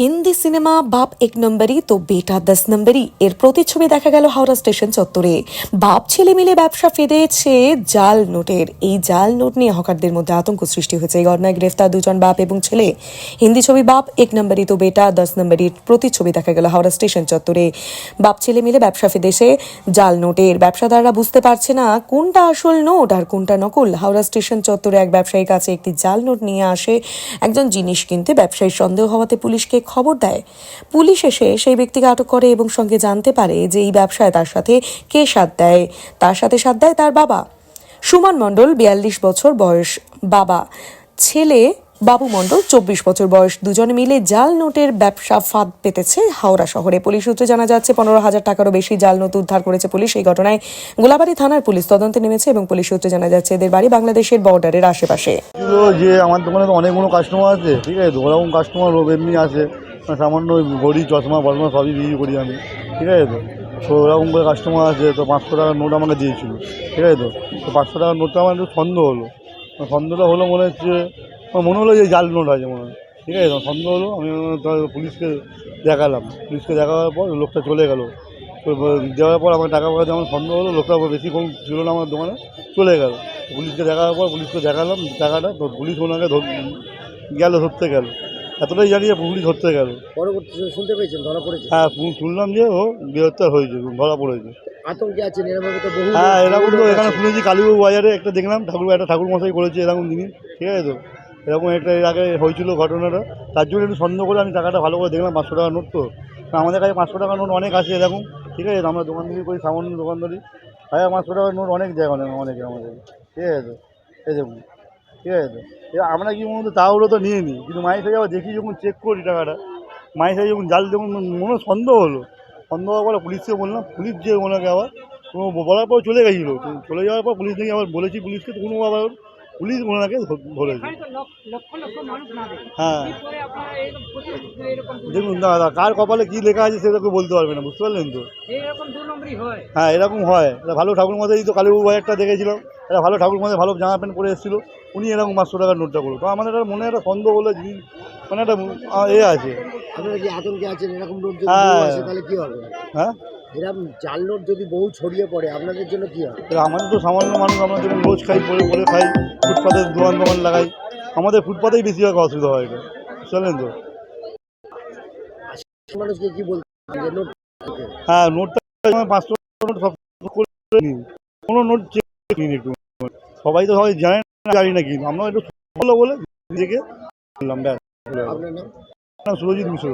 Hindi cinema বাপ এক নম্বরই, তো বেটা দশ নম্বরই। এর প্রতিচ্ছবি দেখা গেল হাওড়া স্টেশন চত্বরে। বাপ, ছেলে মিলে ব্যবসা ফেদেছে জাল নোটের। এই জাল নোট নিয়ে হকারদের মধ্যে আতঙ্ক সৃষ্টি হয়েছে। এই ঘটনায় গ্রেফতার দুজন বাপ এবং ছেলে। হিন্দি ছবি বাপ এক নম্বরই, তো বেটা দশ নম্বরীর প্রতিচ্ছবি দেখা গেল হাওড়া স্টেশন চত্বরে। বাপ, ছেলে মিলে ব্যবসা ফেদেছে জাল নোটের। ব্যবসাদাররা বুঝতে পারছে না কোনটা আসল নোট আর কোনটা নকল। হাওড়া স্টেশন চত্বরে এক ব্যবসায়ীর কাছে একটি জাল নোট নিয়ে আসে। একজন জিনিস কিনতে ব্যবসায়ীর সন্দেহ হওয়াতে পুলিশকে খবর দেয়। পুলিশ এসে সেই ব্যক্তিকে আটক করে এবং সঙ্গে জানতে পারে যে এই ব্যবসায় তার সাথে কে সাথ দেয়। তার সাথে সাথ দেয় তার বাবা। সুমন মণ্ডল, বিয়াল্লিশ বছর বয়স, বাবা। ছেলে বাবু মণ্ডল, চব্বিশ বছর বয়স দুজনে মিলে জাল নোটের ব্যবসা ফাঁদ পেতেছে হাওড়া শহরে। পুলিশ সূত্রে জানা যাচ্ছে, পনেরো হাজার টাকারও বেশি জাল নোট উদ্ধার করেছে পুলিশ। এই ঘটনায় গোলাবাড়ি থানার পুলিশ তদন্তে নেমেছে এবং পুলিশ সূত্রে জানা যাচ্ছে, এদের বাড়ি বাংলাদেশের বর্ডারের আশেপাশে। যে আমার দোকানে তো অনেকগুলো কাস্টমার আছে, ঠিক আছে? ওরকম কাস্টমার লোক এমনি আসে মানে সামান্য ঘড়ি চশমা বসমা সবই বিক্রি করি আমি, ঠিক আছে তো? তো ওরকম করে কাস্টমার আছে, তো পাঁচশো টাকার নোট আমাকে দিয়েছিল, ঠিক আছে তো? তো পাঁচশো টাকার নোটটা আমার একটু সন্দেহ হলো। সন্দেহটা হলো মনে হচ্ছে আমার মনে হলো যে জাল নোট আছে মনে হয়। ঠিক আছে সন্দেহ হলো আমি পুলিশকে দেখালাম। পুলিশকে দেখাবার পর লোকটা চলে গেল। দেওয়ার পর আমার টাকা পয়সা যেমন সন্দেহ হলো লোকটা বেশি কম ছিল না আমার দোকানে চলে গেল। পুলিশকে দেখার পর পুলিশকে দেখালাম টাকাটা তো পুলিশ ওনাকে ধর গেল ধরতে গেল। এতটাই জানি যে পুলিশ ধরতে গেল। পরবর্তী শুনতে পেয়েছেন ধরা পড়েছে? হ্যাঁ শুনলাম যে ও গ্রেহত্যার হয়েছে ধরা পড়েছে। আতঙ্কে আছেন হ্যাঁ এরকম তো এখানে। শুনেছি কালীবাবু বাজারে একটা দেখলাম ঠাকুর একটা ঠাকুর মশাই করেছে এরকম জিনিস ঠিক আছে তো? এরকম একটা এর আগে হয়েছিল ঘটনাটা, তার জন্য একটু সন্দেহ করে আমি টাকাটা ভালো করে দেখলাম, পাঁচশো টাকা নোট তো। আমাদের কাছে পাঁচশো টাকার নোট অনেক আছে এরকম, ঠিক আছে? আমরা দোকানদারি করি, সামান্য দোকানদারি। হ্যাঁ পাঁচশো টাকার নোট অনেক জায়গা অনেক অনেকে আমাদের। ঠিক আছে? এই দেখুন, ঠিক আছে? এবার আমরা কি মনে হতো তাহলে তো নিয়ে নিই কিন্তু মায়ের সাথে আবার দেখি যখন চেক করি টাকাটা, মায়ের সাথে যখন জাল যখন মনে সন্দেহ হলো। সন্দেহ হওয়ার পরে পুলিশকে বললাম, পুলিশ যে ওনাকে আবার কোনো বলার পর চলে গেছিল। চলে যাওয়ার পর পুলিশ দেখি আবার বলেছি পুলিশকে, তো কোনো আবার পুলিশ ওনাকে ধরেছে। হ্যাঁ। দেখুন দাদা কার কপালে কী লেখা আছে সেটা কেউ বলতে পারবে না বুঝতে পারলেন তো? এইরকম দু নম্বরই হয়। হ্যাঁ এরকম হয়। একটা ভালো ঠাকুর মশাই তো কালীবাবু বাজারটা দেখেছিলাম। একটা ভালো ঠাকুর মশাই ভালো জামা প্যান্ট পরে এসেছিল। উনি এরকম পাঁচশো টাকার নোটটা করল। তো আমাদের একটা মনে একটা সন্দেহ বলে জিনিস মানে একটা এ আছে। আপনারা কি আতঙ্কে আছেন? এরকম লোক যদি। আসে তাহলে কি হবে? হ্যাঁ? এরকম জাল নোট যদি বহু ছড়িয়ে পড়ে আপনাদের জন্য কি হয়? আমাদের তো সামান্য মানুষ আমরা যেমন রোজ খাই পরে পরে খাই ফুটপাতে দোকান দোকান লাগাই আমাদের ফুটপাতেই বেশিরভাগ অসুবিধা হয় এটা চলেন তো। মানুষকে কি বলতে নোট হ্যাঁ নোটটা পাঁচশো নোট সব কোনো নোট চেক একটু। সবাই তো সবাই জানে না জানি না কিন্তু আমরা একটু বলে নিজেকে বললাম ব্যাস। আপনার নাম সুরজিৎ মিশ্র।